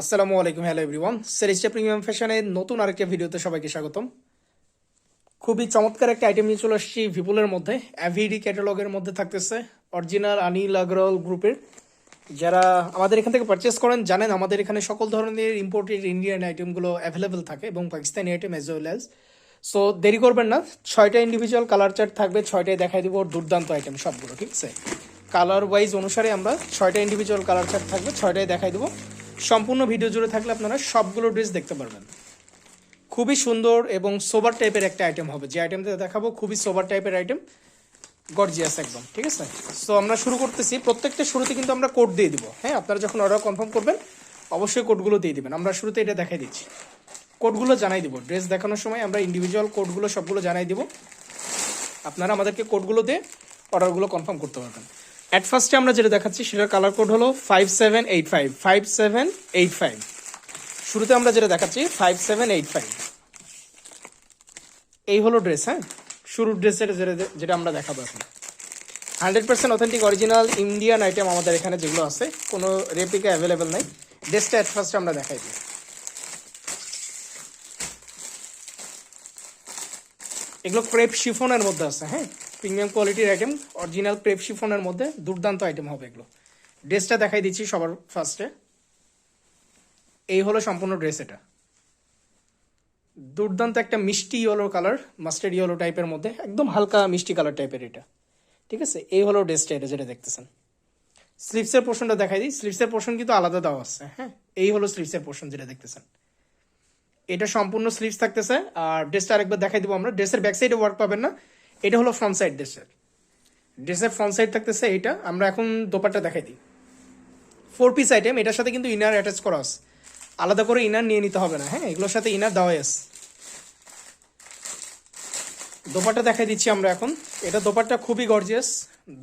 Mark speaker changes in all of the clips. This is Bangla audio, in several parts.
Speaker 1: আসসালামু আলাইকুম, হ্যালো এভরিওয়ান। সেরিস্টা প্রিমিয়াম ফ্যাশনের নতুন আরেকটা ভিডিওতে সবাইকে স্বাগতম। খুবই চমৎকার একটা আইটেম নিয়ে চলে আসছি ভিপুলের মধ্যে। অ্যাভিডি ক্যাটালগের মধ্যে থাকতেছে অরিজিনাল আনিল আগরওয়াল গ্রুপের যারা আমাদের এখান থেকে পারচেস করেন, জানেন আমাদের এখানে সকল ধরনের ইম্পোর্টেড ইন্ডিয়ান আইটেমগুলো অ্যাভেলেবেল থাকে এবং Pakistani item as well as so দেরি করবেন না, ছয়টা ইন্ডিভিজুয়াল কালার চার্ট থাকবে, ছয়টায় দেখাই দিব দুর্দান্ত আইটেম সবগুলো, ঠিক আছে? কালার ওয়াইজ অনুসারে আমরা ছয়টা ইন্ডিভিজুয়াল কালার চার্ট থাকবে, ছয়টায় দেখাই দেবো। সম্পূর্ণ ভিডিও জুড়ে থাকলে আপনারা সবগুলো ড্রেস দেখতে পারবেন। খুবই সুন্দর এবং সোবার টাইপের একটা আইটেম হবে। যে আইটেমটা দেখাবো, খুবই সোবার টাইপের আইটেম গর্জিয়াস একদম, ঠিক আছে? সো আমরা শুরু করতেছি। প্রত্যেকটা শুরুতে কিন্তু আমরা কোড দিয়ে দিব। হ্যাঁ আপনারা যখন অর্ডার কনফার্ম করবেন, অবশ্যই কোডগুলো দিয়ে দিবেন। আমরা শুরুতে এটা দেখাই দিচ্ছি। কোডগুলো জানাই দিব। ড্রেস দেখানোর সময় আমরা ইন্ডিভিজুয়াল কোডগুলো সবগুলো জানাই দিব। আপনারা আমাদেরকে কোডগুলো দিয়ে অর্ডারগুলো কনফার্ম করতে পারবেন। অ্যাট ফার্স্টে আমরা যেটা দেখাচ্ছি সেটার কালার কোড হলো five seven eight five five seven eight five শুরুতে আমরা যেটা দেখাচ্ছি ফাইভ সেভেন এইট ফাইভ এই হলো ড্রেস হ্যাঁ? শুরুর ড্রেস যেটা আমরা দেখাবো এখন। Hundred percent authentic original Indian item আমাদের এখানে যেগুলো আছে, কোনো রেপ্লিকা অ্যাভেলেবেল নাই। ড্রেসটা অ্যাট ফার্স্টে আমরা দেখাই দিই। এগুলো ক্রেপ শিফনের মধ্যে আছে হ্যাঁ? প্রিমিয়াম কোয়ালিটির আইটেম অরিজিনাল ক্রেপ শিফনের মধ্যে দুর্দান্ত আইটেম হবে এগুলো। ড্রেসটা দেখাই দিচ্ছি সবার ফার্স্টে এই হলো সম্পূর্ণ ড্রেস এটা। দুর্দান্ত একটা মিষ্টি ইয়েলো কালার মাস্টার্ড ইয়েলো টাইপের মধ্যে, একদম হালকা মিষ্টি কালার টাইপের এটা। ঠিক আছে? এই হলো ড্রেসটা এটা যেটা দেখতেছেন। স্লিপসের পোর্শনটা দেখাই দিই। স্লিপসের পোর্শন কিন্তু আলাদা দেওয়া আছে হ্যাঁ? এই হলো স্লিপসের পোর্শন যেটা দেখতেছেন। এটা সম্পূর্ণ স্লিভস থাকতেছে। আর ড্রেসটা আরেকবার দেখাই দিব আমরা। ড্রেসের ব্যাক সাইডে ওয়ার্ক পাবেন না। এটা হলো ফ্রন্ট সাইড ড্রেসের ড্রেসের ফ্রন্ট সাইড থাকতেছে এইটা, আমরা এখন দোপাট্টা দেখাই দিই। ফোর পিস আইটেম এটার সাথে কিন্তু ইনার অ্যাটাচ করা আছে। আলাদা করে ইনার নিয়ে নিতে হবে না হ্যাঁ? এগুলোর সাথে ইনার দেওয়াই আছে। দোপাট্টা দেখাই দিচ্ছি আমরা এখন। এটা দোপাট্টা খুবই গর্জিয়াস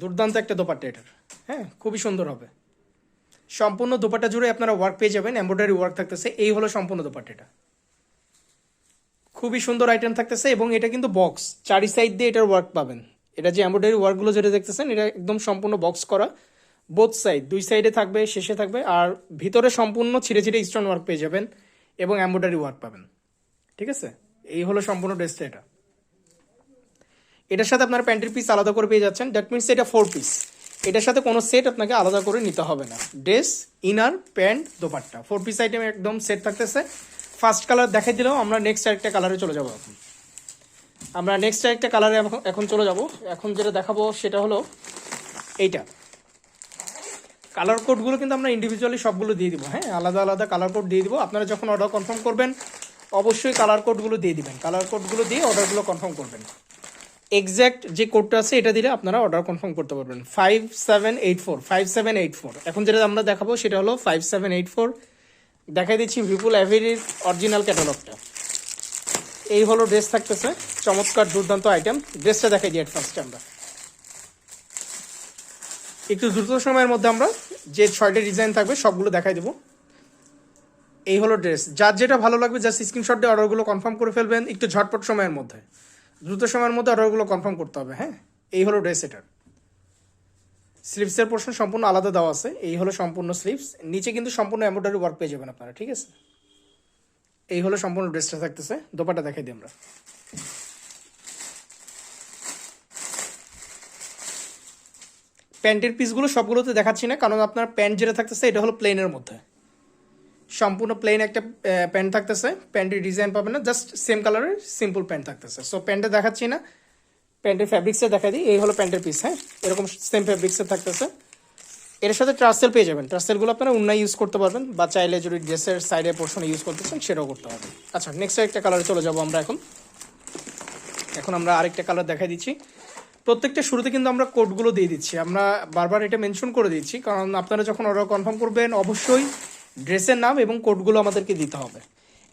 Speaker 1: দুর্দান্ত একটা দোপাট্টা এটার হ্যাঁ? খুবই সুন্দর হবে। সম্পূর্ণ দোপাট্টা জুড়ে আপনারা ওয়ার্ক পেয়ে যাবেন এমব্রয়ডারি ওয়ার্ক থাকতেছে, এই হলো সম্পূর্ণ দোপাট্টাটা খুবই সুন্দর আইটেম থাকতেছে এবং এটা কিন্তু বক্স চারি সাইড দিয়ে এটার ওয়ার্ক পাবেন। এটা যে এমব্রয়ডারি ওয়ার্কগুলো যেটা দেখতেছেন, এটা একদম সম্পূর্ণ বক্স করা। বোথ সাইড দুই সাইডে থাকবে, শেষে থাকবে, আর ভিতরে সম্পূর্ণ ছিঁড়ে ছিঁড়ে স্টোন ওয়ার্ক পেয়ে যাবেন এবং এমব্রয়ডারি ওয়ার্ক পাবেন। ঠিক আছে? এই হলো সম্পূর্ণ ড্রেসটা এটা। এটার সাথে আপনার প্যান্টের পিস আলাদা করে পেয়ে যাচ্ছেন। দ্যাট মিনস এটা ফোর পিস এটার সাথে কোনো সেট আপনাকে আলাদা করে নিতে হবে না। Dress inner pant dupatta. Four piece item একদম সেট থাকতেছে। ফার্স্ট কালার দেখাই দিলেও আমরা নেক্সট আরেকটা কালারে চলে যাব এখন। আমরা নেক্সট আরেকটা কালারে এখন- চলে যাব। এখন যেটা দেখাবো সেটা হলো এইটা। কালার কোডগুলো কিন্তু আমরা ইন্ডিভিজুয়ালি সবগুলো দিয়ে দিব হ্যাঁ? আলাদা আলাদা কালার কোড দিয়ে দিব। আপনারা যখন অর্ডার কনফার্ম করবেন, অবশ্যই কালার কোডগুলো দিয়ে দিবেন। কালার কোডগুলো দিয়ে অর্ডারগুলো কনফার্ম করবেন। এক্স্যাক্ট যে কোডটা আছে, এটা দিলে আপনারা অর্ডার কনফার্ম করতে পারবেন। Five seven eight four five seven eight four এখন যেটা আমরা দেখাবো, সেটা হলো ফাইভ সেভেন এইট ফোর দেখাই দিচ্ছি ভিপুল অ্যাভেরির অরিজিনাল ক্যাটালগটা এই হলো ড্রেস থাকতেছে, চমৎকার দুর্দান্ত আইটেম ড্রেসটা দেখাই দিই ফার্স্টে আমরা। একটু দ্রুত সময়ের মধ্যে আমরা যে ছয়টা ডিজাইন থাকবে সবগুলো দেখাই দেবো। এই হলো ড্রেস যার যেটা ভালো লাগবে জাস্ট স্ক্রিনশট দিয়ে অর্ডারগুলো কনফার্ম করে ফেলবেন, একটু ঝটপট সময়ের মধ্যে। দ্রুত সময়ের মধ্যে অর্ডারগুলো কনফার্ম করতে হবে হ্যাঁ? এই হলো ড্রেস এটার। স্লিভসের পোর্শন সম্পূর্ণ আলাদা দেওয়া আছে। এই হলো সম্পূর্ণ স্লিপস নিচে কিন্তু সম্পূর্ণ এমব্রয়ডারি ওয়ার্ক পেয়ে যাবেন আপনারা, ঠিক আছে? এই হলো সম্পূর্ণ ড্রেসটা থাকতেছে। দোপাটা দেখাই দিই আমরা। প্যান্টের পিসগুলো সবগুলোতে দেখাচ্ছি না, কারণ আপনার প্যান্ট যেটা থাকতেছে, এটা হলো প্লেনের মধ্যে। সম্পূর্ণ প্লেন একটা প্যান্ট থাকতেছে। প্যান্টের ডিজাইন পাবেন না জাস্ট সেম কালারের সিম্পল প্যান্ট থাকতেছে। সো প্যান্টটা দেখাচ্ছি না। প্যান্টের ফ্যাব্রিক্সে দেখা দিই, এই হলো প্যান্টের পিস হ্যাঁ? এরকম সেম ফ্যাব্রিক্সে থাকতেছে। এর সাথে ট্রাসেল পেয়ে যাবেন। ট্রাসেলগুলো আপনারা উন্নয় ইউজ করতে পারবেন বা চাইলে যদি ড্রেসের সাইডে পোর্শনে ইউজ করতে চান, সেটাও করতে পারবেন। আচ্ছা নেক্সট একটা কালারে চলে যাব আমরা এখন। এখন আমরা আরেকটা কালার দেখাই দিচ্ছি। প্রত্যেকটা শুরুতে কিন্তু আমরা কোডগুলো দিয়ে দিচ্ছি। আমরা বারবার এটা মেনশন করে দিচ্ছি, কারণ আপনারা যখন অর্ডার কনফার্ম করবেন, অবশ্যই ড্রেসের নাম এবং কোডগুলো আমাদেরকে দিতে হবে।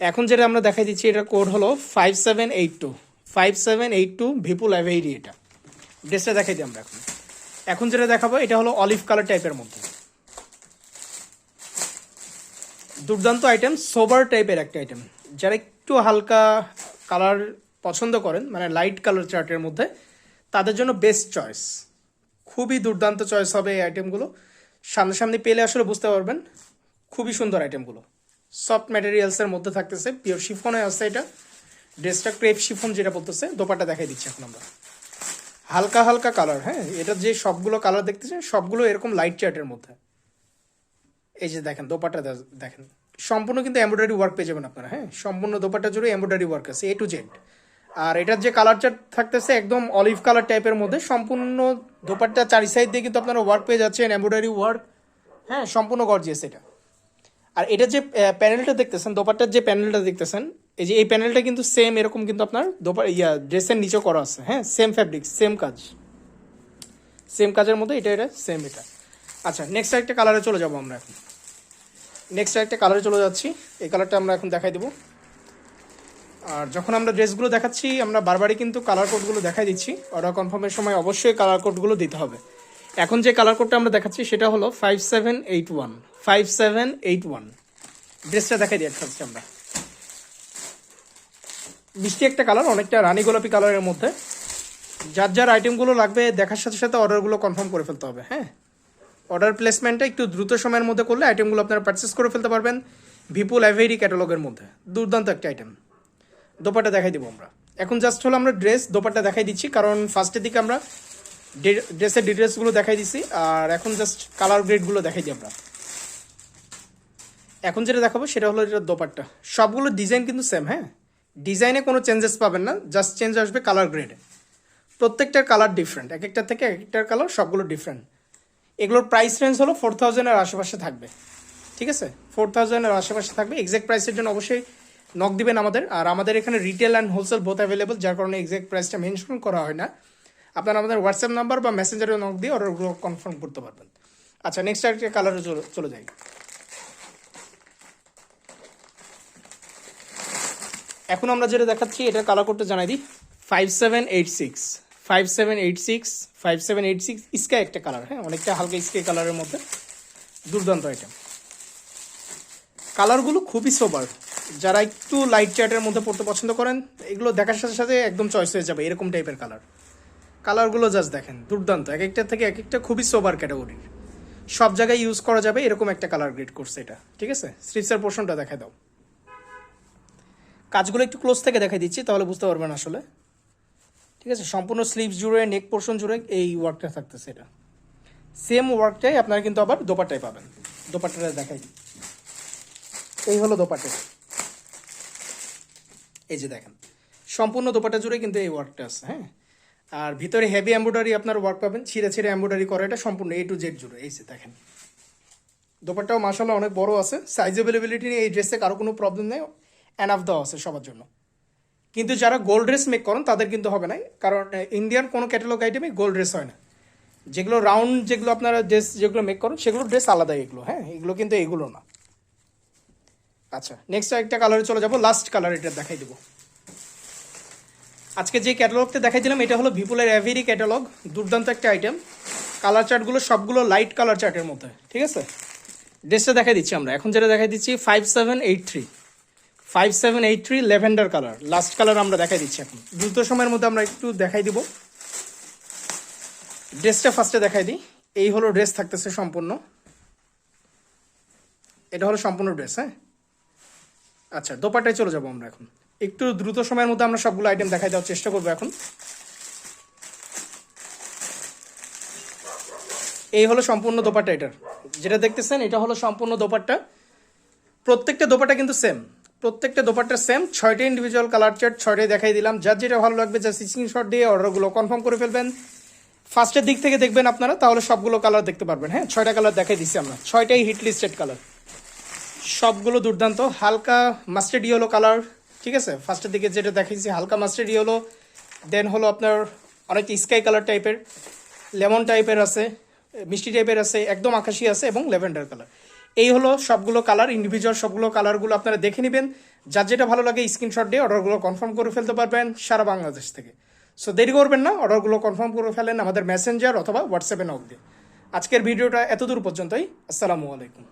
Speaker 1: এখন যেটা আমরা দেখাই দিচ্ছি এটা কোড হলো five seven eight two five seven eight two Vipul অ্যাভেইরি এটা ড্রেসটা দেখাই দিই আমরা এখন। এখন যেটা দেখাবো, এটা হলো অলিভ কালার টাইপের মধ্যে। দুর্দান্ত আইটেম সোবার টাইপের একটা আইটেম যারা একটু হালকা কালার পছন্দ করেন মানে লাইট কালার চার্টের মধ্যে, তাদের জন্য বেস্ট চয়েস খুবই দুর্দান্ত চয়েস হবে এই আইটেমগুলো সামনাসামনি পেলে আসলে বুঝতে পারবেন, খুবই সুন্দর আইটেমগুলো সফট ম্যাটেরিয়ালসের মধ্যে থাকতেছে পিওর শিফনে আছে এটা। ড্রেসটা ক্রেপ শিফন যেটা বলতেছে দোপাটা দেখাই দিচ্ছি এখন আমরা। হালকা হালকা কালার হ্যাঁ? এটা যে সবগুলো কালার দেখতেছেন, সবগুলো এরকম লাইট চার্টের মধ্যে। এই যে দেখেন দোপাটা দেখেন। সম্পূর্ণ কিন্তু এমব্রয়ডারি ওয়ার্ক পেয়ে যাবেন আপনারা হ্যাঁ? সম্পূর্ণ দোপাটা জুড়ে এমব্রয়ডারি ওয়ার্ক আছে এ টু জেড আর এটার যে কালার চার্ট থাকতেছে, একদম অলিভ কালার টাইপের মধ্যে, সম্পূর্ণ দোপাট্টা চারি সাইড দিয়ে কিন্তু আপনারা ওয়ার্ক পেয়ে যাচ্ছেন এমব্রয়ডারি ওয়ার্ক হ্যাঁ? সম্পূর্ণ গর্জিয়াস এটা। আর এটা যে প্যানেলটা দেখতেছেন, দোপাট্টার যে প্যানেলটা দেখতেছেন এই যে এই প্যানেলটা কিন্তু সেম এরকম কিন্তু আপনার দোপা ইয়া ড্রেসের নিচেও করা আছে। হ্যাঁ সেম ফ্যাব্রিক সেম কাজ। সেম কাজের মধ্যে এটা এটা সেম এটা। আচ্ছা নেক্সট একটা কালারে চলে যাব আমরা এখন। নেক্সট একটা কালারে চলে যাচ্ছি। এই কালারটা আমরা এখন দেখাই দেবো। আর যখন আমরা ড্রেসগুলো দেখাচ্ছি, আমরা বারবারই কিন্তু কালার কোডগুলো দেখাই দিচ্ছি। অর্ডার কনফার্মের সময় অবশ্যই কালার কোডগুলো দিতে হবে। এখন যে কালার কোডটা আমরা দেখাচ্ছি, সেটা হলো five seven eight one five seven eight one ড্রেসটা দেখাই দিয়ে আমরা। মিষ্টি একটা কালার, অনেকটা রানী গোলাপি কালারের মধ্যে। যার যার আইটেমগুলো লাগবে, দেখার সাথে সাথে অর্ডারগুলো কনফার্ম করে ফেলতে হবে হ্যাঁ? অর্ডার প্লেসমেন্টটা একটু দ্রুত সময়ের মধ্যে করলে আইটেমগুলো আপনারা পারচেস করে ফেলতে পারবেন ভিপুল অ্যাভেরি ক্যাটালগের মধ্যে। দুর্দান্ত একটা আইটেম দোপাটা দেখাই দেবো আমরা। এখন জাস্ট হলো আমরা ড্রেস দোপাটা দেখাই দিচ্ছি, কারণ ফার্স্টের দিকে আমরা ড্রেসের ডিটেলসগুলো দেখাই দিচ্ছি আর এখন জাস্ট কালার গ্রেডগুলো দেখাই দিই আমরা। এখন যেটা দেখাবো সেটা হলো এটা দোপাট্টা। সবগুলো ডিজাইন কিন্তু সেম হ্যাঁ? ডিজাইনে কোনো চেঞ্জেস পাবেন না জাস্ট চেঞ্জ আসবে কালার গ্রেডে প্রত্যেকটার কালার ডিফারেন্ট এক একটার থেকে এক একটার কালার সবগুলো ডিফারেন্ট এগুলোর প্রাইস রেঞ্জ হলো ফোর থাউজেন্ডের আশেপাশে থাকবে। ঠিক আছে? ফোর থাউজেন্ডের আশেপাশে থাকবে। এক্সাক্ট প্রাইসের জন্য অবশ্যই নক দিবেন আমাদের। আর আমাদের এখানে retail and wholesale both available যার কারণে এক্সাক্ট প্রাইসটা মেনশন করা হয় না। আপনারা আমাদের হোয়াটসঅ্যাপ নাম্বার বা মেসেঞ্জারে নক দিয়ে অর্ডারগুলো কনফার্ম করতে পারবেন। আচ্ছা নেক্সট আরেকটা কালারে চলে চলে যাই। এখন আমরা যেটা দেখাচ্ছি এটা কালার করতে জানাই দিই। Five seven eight six five seven eight six five seven eight six sky একটা কালার হ্যাঁ? অনেকটা হালকা স্কাই কালারের মধ্যে দুর্দান্ত আইটেম কালারগুলো খুবই সোবার যারা একটু লাইট চার্টের মধ্যে পড়তে পছন্দ করেন, এগুলো দেখার সাথে সাথে একদম চয়েস হয়ে যাবে এরকম টাইপের কালার কালারগুলো জাস্ট দেখেন, দুর্দান্ত। এক একটা থেকে এক একটা খুবই সোবার ক্যাটাগরির সব জায়গায় ইউজ করা যাবে এরকম একটা কালার গ্রেড করছে এটা। ঠিক আছে? স্লিপসের পোর্শনটা দেখাই দাও। কাজগুলো একটু ক্লোজ থেকে দেখাই দিচ্ছি, তাহলে বুঝতে পারবেন আসলে। ঠিক আছে? সম্পূর্ণ স্লিভস জুড়ে নেক পোর্শন জুড়ে এই ওয়ার্কটা থাকতেছে এটা। সেম ওয়ার্কটাই আপনারা কিন্তু আবার দোপাট্টায় পাবেন। দোপাট্টাটা দেখাই এই হলো দোপাট্টা। এই যে দেখেন, সম্পূর্ণ দোপাট্টা জুড়ে কিন্তু এই ওয়ার্কটা আছে হ্যাঁ? আর ভিতরে হেভি এম্ব্রয়ডারি আপনার ওয়ার্ক পাবেন, ছিঁড়ে ছিঁড়ে এম্ব্রয়ডারি করা এটা সম্পূর্ণ এ টু জেড জুড়ে। এই যে দেখেন, দোপাট্টাও মাসাল্লাহ অনেক বড় আছে। সাইজ অ্যাভেলেবিলিটি নিয়ে এই ড্রেসে কারও কোনো প্রবলেম নেই। অ্যানাফ দেওয়া আছে সবার জন্য। কিন্তু যারা গোল্ড ড্রেস মেক করেন, তাদের কিন্তু হবে না কারণ ইন্ডিয়ান কোনো ক্যাটালগ আইটেমে গোল্ড ড্রেস হয় না। যেগুলো রাউন্ড যেগুলো আপনারা ড্রেস যেগুলো মেক করেন, সেগুলো ড্রেস আলাদা এগুলো। হ্যাঁ এগুলো কিন্তু এগুলো না। আচ্ছা নেক্সট একটা কালারে চলে যাব। লাস্ট কালার এটা দেখাই দেবো। আজকে যে ক্যাটালগটা দেখাই দিলাম এটা হলো ভিপুলের অ্যাভেরি ক্যাটালগ দুর্দান্ত একটা আইটেম কালার চার্টগুলো সবগুলো লাইট কালার চার্টের মধ্যে। ঠিক আছে? ড্রেসটা দেখাই দিচ্ছি আমরা। এখন যেটা দেখাই দিচ্ছি five seven eight three five seven eight three lavender colour last colour আমরা দেখাই দিচ্ছি এখন। দ্রুত সময়ের মধ্যে আমরা একটু দেখাই দিব। ড্রেসটা ফার্স্টে দেখাই দিই। এই হলো ড্রেস থাকতেছে সম্পূর্ণ। এটা হলো সম্পূর্ণ ড্রেস হ্যাঁ? আচ্ছা দোপাটায় চলে যাব আমরা এখন। একটু দ্রুত সময়ের মধ্যে আমরা সবগুলো আইটেম দেখাই দেওয়ার চেষ্টা করব এখন। এই হলো সম্পূর্ণ দোপাট্টা এটার। যেটা দেখতেছেন, এটা হলো সম্পূর্ণ দোপাট্টা। প্রত্যেকটা দোপাট্টা কিন্তু সেম প্রত্যেকটা দোপাট্টা সেম ছয়টা ইন্ডিভিজুয়াল কালার চার্ট ছয়টাই দেখাই দিলাম। যার যেটা ভালো লাগবে যা স্ক্রিনশট দিয়ে অর্ডারগুলো কনফার্ম করে ফেলবেন। ফার্স্টের দিক থেকে দেখবেন আপনারা, তাহলে সবগুলো কালার দেখতে পারবেন। হ্যাঁ ছয়টা কালার দেখাই দিচ্ছি আমরা। ছয়টাই হিট লিস্টেড কালার সবগুলো দুর্দান্ত। হালকা মাস্টার্ড ইয়েলো কালার ঠিক আছে? ফার্স্টের দিকে যেটা দেখাইছি, হালকা মাস্টার্ড ইয়েলো দেন হলো আপনার অনেক স্কাই কালার টাইপের লেমন টাইপের আছে, মিষ্টি টাইপের আছে, একদম আকাশি আছে এবং ল্যাভেন্ডার কালার এই হলো সবগুলো কালার ইন্ডিভিজুয়াল সবগুলো কালারগুলো আপনারা দেখে নেবেন। যার যেটা ভালো লাগে স্ক্রিনশট দিয়ে অর্ডারগুলো কনফার্ম করে ফেলতে পারবেন সারা বাংলাদেশ থেকে। সো দেরি করবেন না অর্ডারগুলো কনফার্ম করে ফেলেন আমাদের মেসেঞ্জার অথবা হোয়াটসঅ্যাপে নক দিয়ে। আজকের ভিডিওটা এতদূর পর্যন্তই, আসসালামু আলাইকুম।